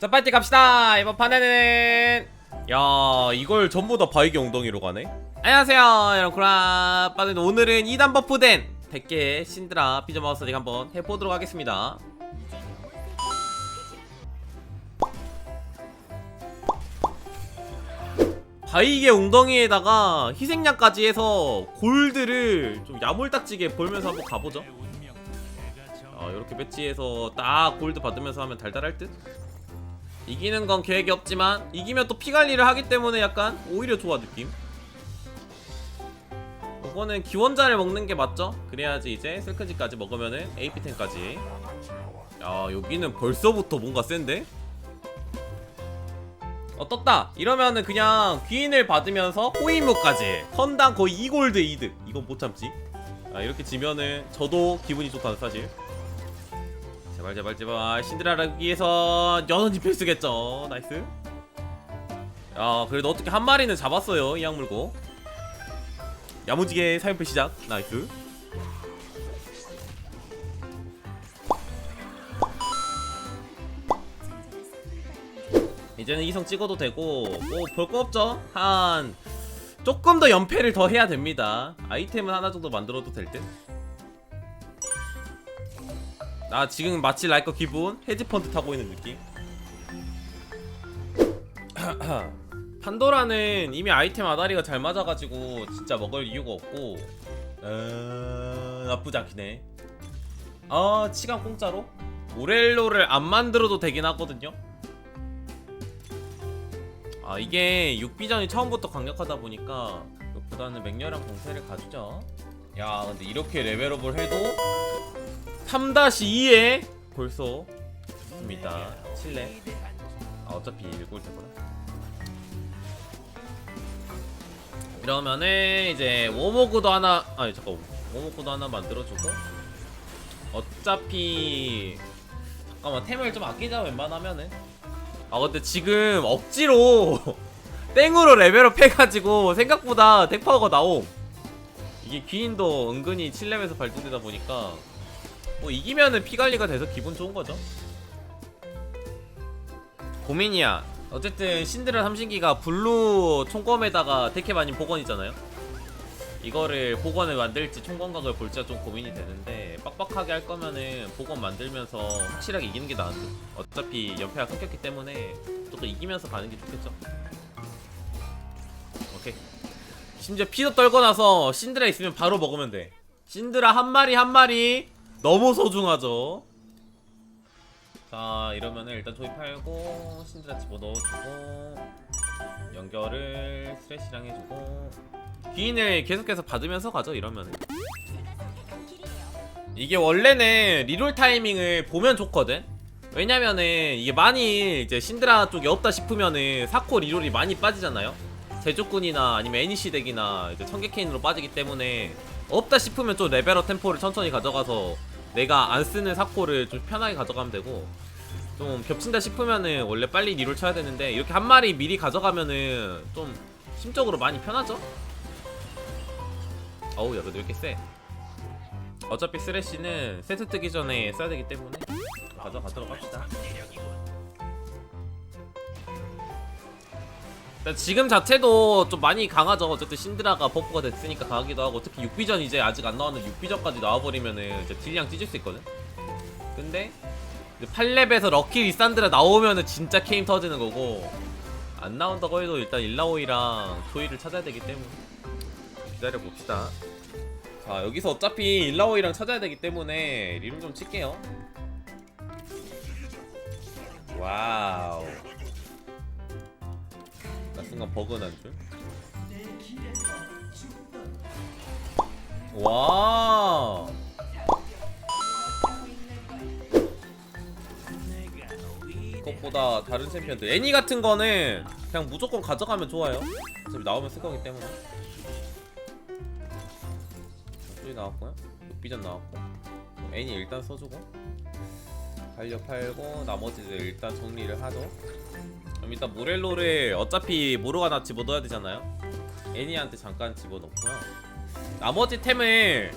자 빨리 갑시다. 이번 판에는. 야 이걸 전부 다 바이게 엉덩이로 가네? 안녕하세요 여러분. 구라 빠는 오늘은 2단 버프된 100개의 신드라 피자 마우스 릭 한번 해보도록 하겠습니다. 바이게 엉덩이에다가 희생양까지 해서 골드를 좀 야물딱지게 벌면서 한번 가보죠. 아, 이렇게 배치해서 딱 골드 받으면서 하면 달달할 듯? 이기는 건 계획이 없지만 이기면 또 피 관리를 하기 때문에 약간 오히려 좋아 느낌. 이거는 기원자를 먹는 게 맞죠? 그래야지 이제 슬크지까지 먹으면은 AP10까지. 야 여기는 벌써부터 뭔가 센데? 어 떴다 이러면은 그냥 귀인을 받으면서 호위무까지 턴당 거의 2골드 이득 이건 못 참지 아 이렇게 지면은 저도 기분이 좋다는 사실 제발 제발 제발 신드라를 위해서 연원이 필수겠죠. 나이스. 야 그래도 어떻게 한 마리는 잡았어요 이 약물고. 야무지게 사연표 시작. 나이스. 이제는 이성 찍어도 되고 뭐 볼 거 없죠? 한 조금 더 연패를 더 해야 됩니다. 아이템은 하나 정도 만들어도 될듯 나 지금 마치 라이커 기분? 헤지펀드 타고 있는 느낌? 판도라는 이미 아이템 아다리가 잘 맞아가지고 진짜 먹을 이유가 없고. 어... 나쁘지 않긴 해아 치간 공짜로? 모렐로를 안 만들어도 되긴 하거든요. 아 이게 6비전이 처음부터 강력하다 보니까 이것보다는 맹렬한 공세를 가주죠. 야 근데 이렇게 레벨업을 해도 3-2에 벌써 좋습니다. 칠레. 아 어차피 읽을 테구나 이러면은 이제 워모구도 하나 아니 잠깐 워모구도 하나 만들어주고 어차피 잠깐만 템을 좀 아끼자 웬만하면은. 아 근데 지금 억지로 땡으로 레벨업 해가지고 생각보다 덱파워가 나옴. 이게 귀인도 은근히 7렙에서 발동되다 보니까 뭐 이기면은 피관리가 돼서 기분 좋은 거죠. 고민이야. 어쨌든 신드라 삼신기가 블루 총검에다가 데케바님 복원이잖아요. 이거를 복원을 만들지 총검각을 볼지가 좀 고민이 되는데 빡빡하게 할 거면은 복원 만들면서 확실하게 이기는 게 나은데 어차피 연패가 끊겼기 때문에 조금 이기면서 가는 게 좋겠죠. 오케이. 심지어 피도 떨고 나서 신드라 있으면 바로 먹으면 돼. 신드라 한 마리 한 마리 너무 소중하죠. 자 이러면은 일단 조이 팔고 신드라 집어 넣어주고 연결을 스레시랑 해주고 귀인을 계속해서 받으면서 가죠 이러면은 이게 원래는 리롤 타이밍을 보면 좋거든. 왜냐면은 이게 많이 이제 신드라 쪽이 없다 싶으면은 사코 리롤이 많이 빠지잖아요. 제조꾼이나 아니면 애니시 덱이나 이제 청계케인으로 빠지기 때문에 없다 싶으면 좀 레벨업 템포를 천천히 가져가서 내가 안 쓰는 사코를 좀 편하게 가져가면 되고 좀 겹친다 싶으면은 원래 빨리 리롤 쳐야 되는데 이렇게 한 마리 미리 가져가면은 좀 심적으로 많이 편하죠? 어우 야 그래도 이렇게 세 어차피 쓰레쉬는 세트 뜨기 전에 써야 되기 때문에 가져가도록 합시다 지금 자체도 좀 많이 강하죠. 어쨌든 신드라가 버프가 됐으니까 강하기도 하고 특히 6비전 이제 아직 안 나왔는데 6비전까지 나와버리면은 이제 딜량 찢을 수 있거든. 근데 8렙에서 럭키 리산드라 나오면은 진짜 게임 터지는 거고 안 나온다고 해도 일단 일라오이랑 조이를 찾아야 되기 때문에 기다려 봅시다. 자 여기서 어차피 일라오이랑 찾아야 되기 때문에 리름 좀 칠게요. 순간 버그 난 줄. 와. 그것보다 다른 챔피언들 애니 같은 거는 그냥 무조건 가져가면 좋아요. 어차피 나오면 쓸 거기 때문에. 소리 나왔고요. 비전 나왔고. 애니 일단 써주고. 달력 팔고 나머지들 일단 정리를 하죠. 그럼 일단 모렐로를 어차피 모르가나 집어넣어야 되잖아요. 애니한테 잠깐 집어넣고요. 나머지 템을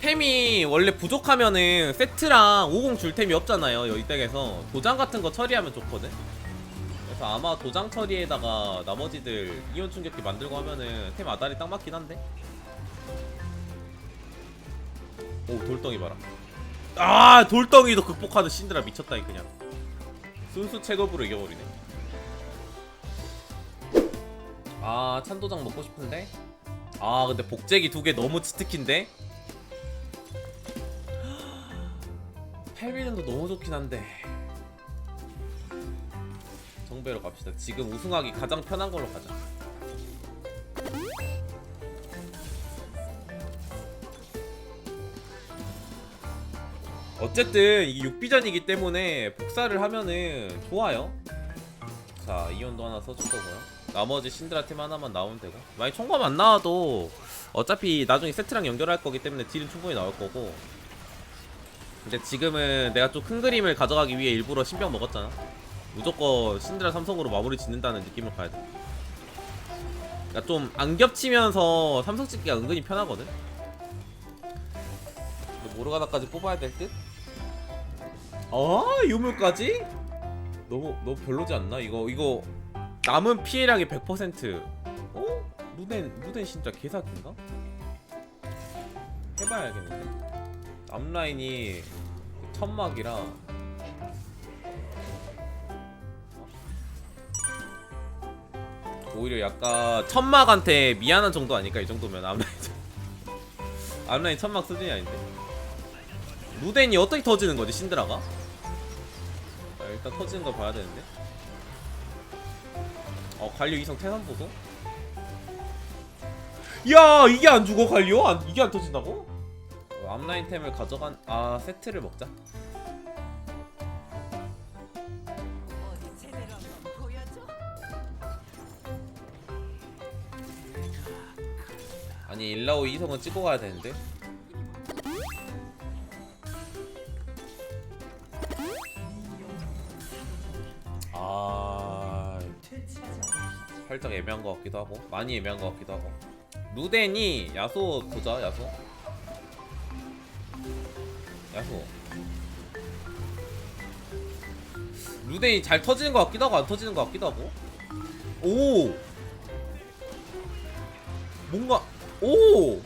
템이 원래 부족하면은 세트랑 50 줄 템이 없잖아요 여기 댁에서. 도장 같은 거 처리하면 좋거든. 그래서 아마 도장 처리에다가 나머지들 이온 충격기 만들고 하면은 템 아다리 딱 맞긴 한데. 오 돌덩이 봐라. 아 돌덩이도 극복하는 신드라 미쳤다 이 그냥. 순수 체급으로 이겨버리네 아 찬도장 먹고 싶은데? 아 근데 복제기 두 개 너무 치트킨데? 8밀리언도 너무 좋긴 한데. 정배로 갑시다. 지금 우승하기 가장 편한 걸로 가자. 어쨌든 이게 6비전이기 때문에 복사를 하면은 좋아요. 자 이온도 하나 써줄 거고요 나머지 팀 하나만 나오면 되고 만약 총검 안 나와도 어차피 나중에 세트랑 연결할 거기 때문에 딜은 충분히 나올 거고 근데 지금은 내가 좀 큰 그림을 가져가기 위해 일부러 신병 먹었잖아 무조건 신드라 삼성으로 마무리 짓는다는 느낌을 가야 돼 그러니까 좀 안 겹치면서 삼성 찍기가 은근히 편하거든 모르가나까지 뽑아야 될 듯? 아 유물까지? 너무 너무 별로지 않나? 이거 이거 남은 피해량이 100% 어? 루덴 루덴 진짜 개사기인가? 해봐야겠는데 앞라인이 천막이라 오히려 약간 천막한테 미안한 정도 아닐까 이 정도면 앞라인 앞라인 천막 수준이 아닌데 루덴이 어떻게 터지는 거지 신드라가? 자, 일단 터지는 걸 봐야 되는데 어 관료 이성 태산 보소? 야 이게 안 죽어 관료? 안, 이게 안 터진다고? 어, 앞라인 템을 가져간 아 세트를 먹자. 아니 일라오 이성은 찍고 가야 되는데 아 살짝 애매한 것 같기도 하고 많이 애매한 것 같기도 하고 루덴이 야소 보자 야소 야소 루덴이 잘 터지는 것 같기도 하고 안 터지는 것 같기도 하고 오 뭔가 오!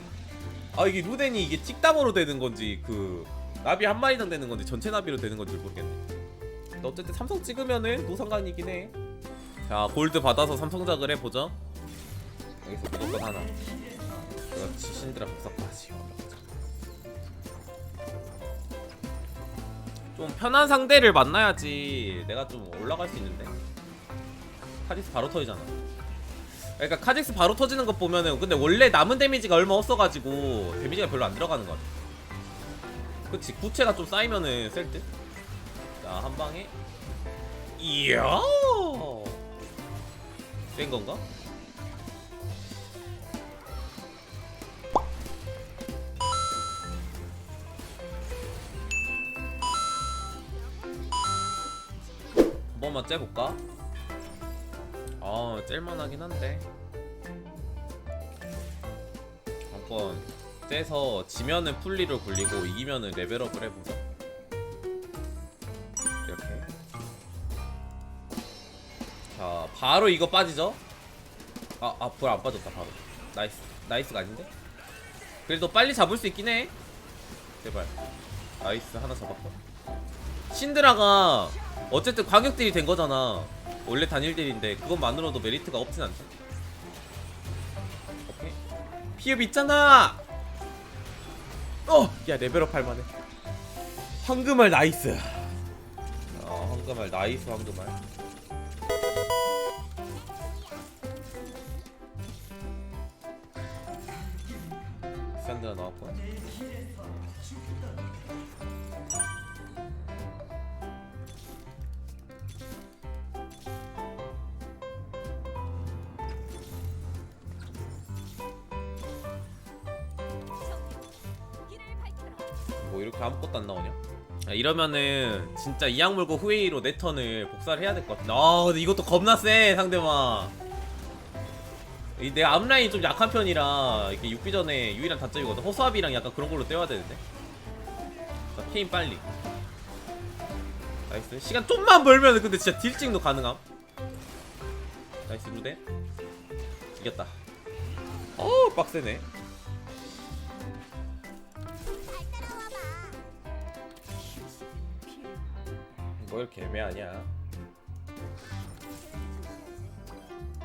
아 이게 루덴이 이게 찍담으로 되는 건지 그 나비 한 마리당 되는 건지 전체 나비로 되는 건지 모르겠네. 어쨌든 삼성 찍으면은 노상관이긴 해. 자 골드 받아서 삼성작을 해보죠. 여기서 무조건 하나. 그렇지 신드라 복사까지. 좀 편한 상대를 만나야지 내가 좀 올라갈 수 있는데. 카리스 바로 터지잖아. 그러니까 카직스 바로 터지는 것 보면은 근데 원래 남은 데미지가 얼마 없어가지고 데미지가 별로 안 들어가는 것 같아. 그치 구체가 좀 쌓이면은 셀 듯. 자한 방에 이야 센 건가? 한 번만 째볼까? 아 짤만하긴 한데 한번 째서 지면은 풀리로 굴리고 이기면은 레벨업을 해보자 바로 이거 빠지죠? 아 아 불 안 빠졌다 바로. 나이스 나이스가 아닌데? 그래도 빨리 잡을 수 있긴 해. 제발. 나이스 하나 잡았고. 신드라가 어쨌든 과격들이 된 거잖아. 원래 단일들인데 그것만으로도 메리트가 없진 않죠 오케이. 피읍 있잖아! 어! 야 레벨업 할 만해. 황금알 나이스. 어 황금알 나이스 황금알 샌드라 나왔고. 뭐 이렇게 아무것도 안 나오냐? 아, 이러면은 진짜 이악 물고 후웨이로 내 턴을 복사를 해야 될 것 같아. 아 근데 이것도 겁나 세 상대방. 이내 앞라인이 좀 약한 편이라 이렇게 6비 전에 유일한 단점이거든. 허수아비랑 약간 그런 걸로 때워야 되는데. 자 케인 빨리. 나이스. 시간 좀만 벌면 근데 진짜 딜찍도 가능함? 나이스 루데 이겼다. 어우 빡세네. 뭐 이렇게 애매하냐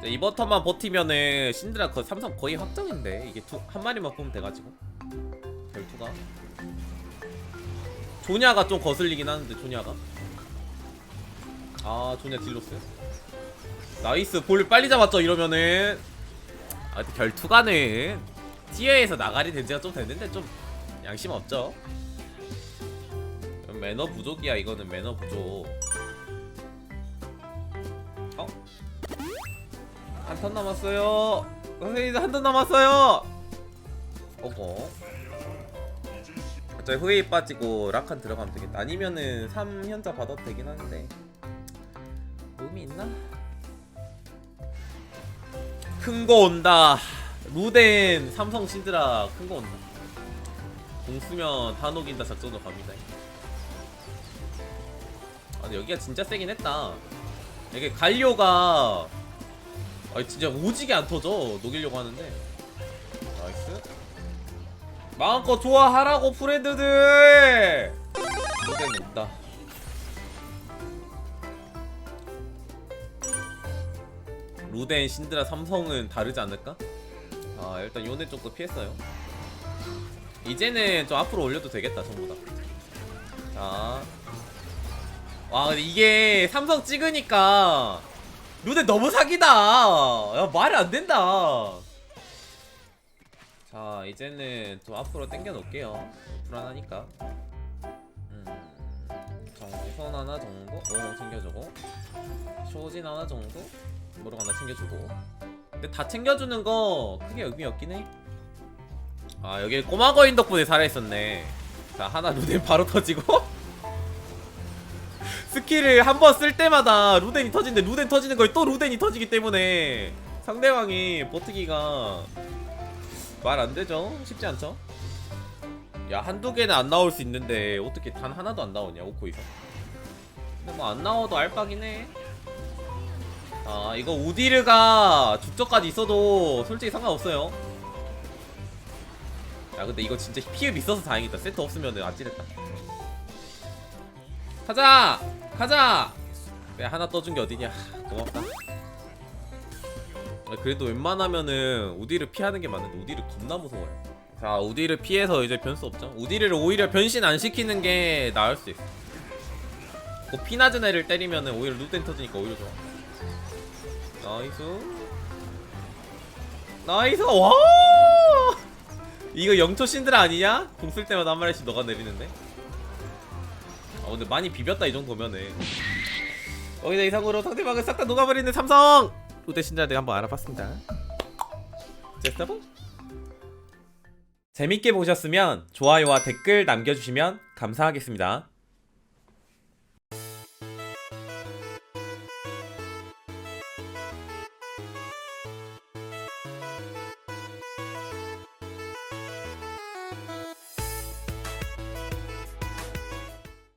네, 이번 턴만 버티면은 신드라 그 삼성 거의 확정인데 이게 두, 한 마리만 뽑으면 돼가지고. 별투가. 조냐가 좀 거슬리긴 하는데 조냐가. 아 조냐 딜로스. 나이스 볼 빨리 잡았죠 이러면은. 아 근데 결투가는 티어에서 나가리 된 지가 좀 됐는데 좀 양심 없죠. 매너 부족이야 이거는. 매너 부족 한 턴 남았어요. 선생님 한턴 남았어요. 어거 저 후웨이 빠지고 라칸 들어가면 되겠다. 아니면은 3현자 받아도 되긴 하는데. 의미 있나? 큰 거 온다. 루덴 삼성 신드라 큰 거 온다. 공 쓰면 다 녹인다 작전으로 갑니다. 아 여기가 진짜 세긴 했다. 이게 갈료가 아 진짜 오지게 안 터져. 녹이려고 하는데. 나이스. 마음껏 좋아하라고 프렌드들! 루덴 온다. 루덴 신드라 삼성은 다르지 않을까? 아 일단 요네 쪽도 피했어요. 이제는 좀 앞으로 올려도 되겠다 전부 다 자. 와 근데 이게 삼성 찍으니까 루데 너무 사기다. 야 말이 안 된다. 자 이제는 좀 앞으로 당겨 놓을게요. 불안하니까. 음 정선 하나 정도? 오 챙겨주고. 쇼진 하나 정도? 뭐로 하나 챙겨주고. 근데 다 챙겨주는 거 크게 의미 없긴 해아 여기 꼬마 거인 덕분에 살아있었네. 자 하나 루데 바로 터지고 스킬을 한 번 쓸 때마다 루덴이 터지는데 루덴 터지는 거에 또 루덴이 터지기 때문에 상대방이 버티기가 말 안 되죠? 쉽지 않죠? 야 한두 개는 안 나올 수 있는데 어떻게 단 하나도 안 나오냐 오코이서 근데 뭐 안 나와도 알바긴 해. 아 이거 우디르가 죽적까지 있어도 솔직히 상관없어요. 야 근데 이거 진짜 피흡 있어서 다행이다. 세트 없으면 아찔했다. 가자 가자. 야 하나 떠준 게 어디냐. 고맙다. 아, 그래도 웬만하면은 우디를 피하는 게 맞는데 우디를 겁나 무서워요. 자 우디를 피해서 이제 변수 없죠. 우디를 오히려 변신 안 시키는 게 나을 수 있어. 그 피나진 애를 때리면은 오히려 루덴 터지니까 오히려 좋아. 나이스. 나이스. 와. 이거 영초 신드라 아니냐? 공 쓸 때마다 한 마리씩 너가 내리는데. 아 근데 많이 비볐다 이 정도면은. 여기다 이상으로 상대방을 싹 다 녹아버리는 삼성. 신드라 내가 한번 알아봤습니다. 제스타보? 재밌게 보셨으면 좋아요와 댓글 남겨주시면 감사하겠습니다.